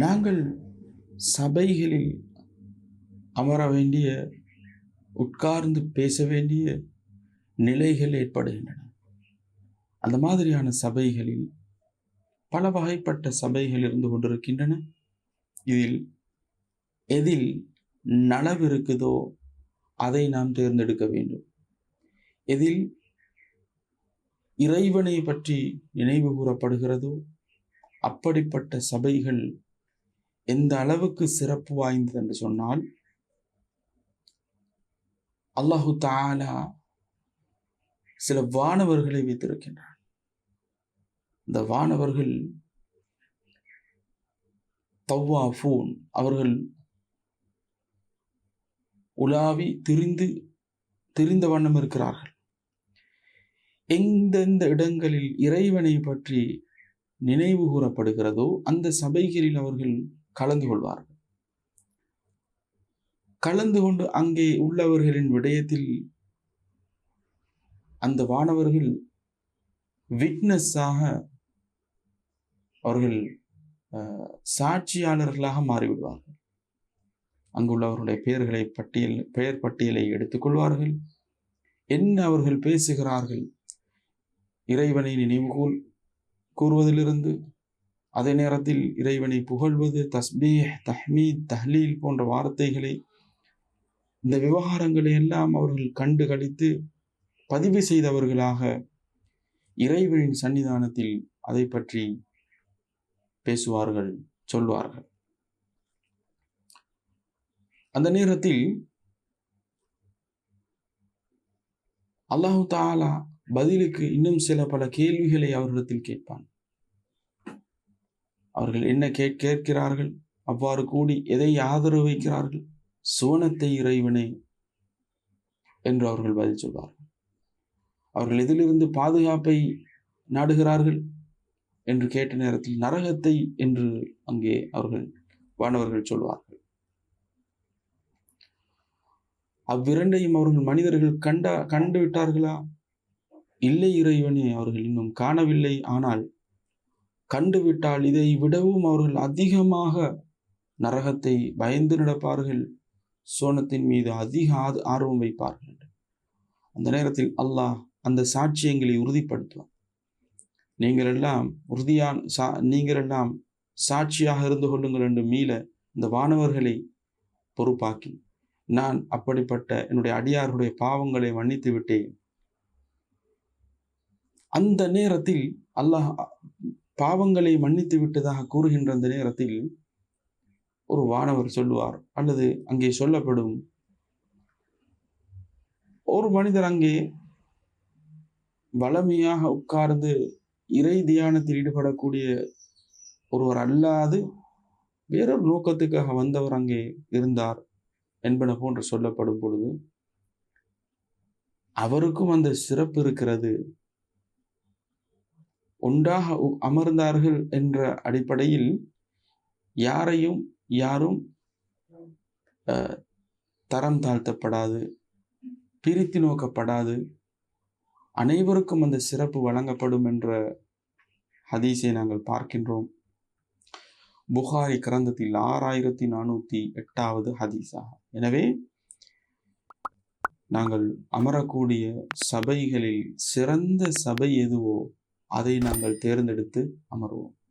நாங்கள் சபைகளில் அமர வேண்டிய உட்கார்ந்து பேச வேண்டிய நிலைகள் ஏற்படுகின்றன. அந்த மாதிரியான சபைகளில் பல வகைப்பட்ட சபைகள் இருந்து கொண்டிருக்கின்றன. இதில் எதில் நலவு இருக்குதோ அதை நாம் தேர்ந்தெடுக்க வேண்டும். எதில் இறைவனை பற்றி நினைவு கூறப்படுகிறதோ அப்படிப்பட்ட சபைகள் எந்த அளவுக்கு சிறப்பு வாய்ந்தது என்று சொன்னால் அல்லாஹு தாலா சில வானவர்களை வைத்திருக்கின்றான். இந்த வானவர்கள் தவ்வாஃபூன் அவர்கள் உலாவி திரிந்து தெரிந்த வண்ணம் இருக்கிறார்கள். எந்தெந்த இடங்களில் இறைவனை பற்றி நினைவு கூறப்படுகிறதோ அந்த சபைகளில் அவர்கள் கலந்து கொள்வார்கள். கலந்து கொண்டு அங்கே உள்ளவர்களின் விடயத்தில் அந்த வானவர்கள் விட்னஸாக அவர்கள் சாட்சியாளர்களாக மாறிவிடுவார்கள். அங்குள்ளவர்களுடைய பெயர்களை பட்டியல் பெயர் பட்டியலை எடுத்துக்கொள்வார்கள் என்ன அவர்கள் பேசுகிறார்கள்? இறைவனை நினைவுகூல் கூறுவதிலிருந்து அதே நேரத்தில் இறைவனை புகழ்வது தஸ்பீஹ் தஹ்மீத் தஹ்லீல் போன்ற வார்த்தைகளை இந்த விவகாரங்களை எல்லாம் அவர்கள் கண்டு கழித்து பதிவு செய்தவர்களாக இறைவனின் சன்னிதானத்தில் அதை பற்றி பேசுவார்கள் சொல்வார்கள். அந்த நேரத்தில் அல்லாஹு தாலா பதிலுக்கு இன்னும் சில பல கேள்விகளை அவர்களிடத்தில் கேட்பான். அவர்கள் என்ன கேட்கிறார்கள்? அவ்வாறு கூடி எதை ஆதரவு வைக்கிறார்கள்? சுவனத்தை இறைவனை என்று அவர்கள் பதில் சொல்வார்கள். அவர்கள் எதிலிருந்து பாதுகாப்பை நாடுகிறார்கள் என்று கேட்ட நேரத்தில் நரகத்தை என்று அங்கே அவர்கள் வானவர்கள் சொல்வார்கள். அவ்விரண்டையும் அவர்கள் மனிதர்கள் கண்ட கண்டு விட்டார்களா? இல்லை இறைவனே அவர்கள் இன்னும் காணவில்லை. ஆனால் கண்டுவிட்டால் இதை விடவும் அவர்கள் அதிகமாக நரகத்தை பயந்து நடப்பார்கள். சோனத்தின் மீது அதிக ஆர்வம் வைப்பார்கள் அந்த நேரத்தில் அல்லாஹ் அந்த சாட்சியங்களை உறுதிப்படுத்துவான். நீங்கள் எல்லாம் உறுதியான் சா நீங்கள் எல்லாம் சாட்சியாக இருந்து கொள்ளுங்கள் என்று மீள இந்த வானவர்களை பொறுப்பாக்கி நான் அப்படிப்பட்ட என்னுடைய அடியார்களுடைய பாவங்களை மன்னித்து விட்டேன். அந்த நேரத்தில் அல்லாஹ் பாவங்களை மன்னித்து விட்டதாக கூறுகின்ற அந்த நேரத்தில் ஒரு வானவர் சொல்லுவார் அல்லது அங்கே சொல்லப்படும் ஒரு மனிதர் அங்கே வளமையாக உட்கார்ந்து இறை தியானத்தில் ஈடுபடக்கூடிய ஒருவர் அல்லாது வேறொரு நோக்கத்துக்காக வந்தவர் அங்கே இருந்தார் என்பன போன்று சொல்லப்படும் பொழுது அவருக்கும் அந்த சிறப்பு இருக்கிறது. ஒன்றாக அமர்ந்தார்கள் என்ற அடிப்படையில் யாரையும் யாரும் தரம் தாழ்த்தப்படாது பிரித்து நோக்கப்படாது. அனைவருக்கும் அந்த சிறப்பு வழங்கப்படும் என்ற ஹதீஸை நாங்கள் பார்க்கின்றோம். புகாரி கிரந்தத்தில் ஆறாயிரத்தி நானூத்தி எட்டாவது ஹதீஸாக. எனவே நாங்கள் அமரக்கூடிய சபைகளில் சிறந்த சபை எதுவோ அதை நாங்கள் தேர்ந்தெடுத்து அமர்வோம்.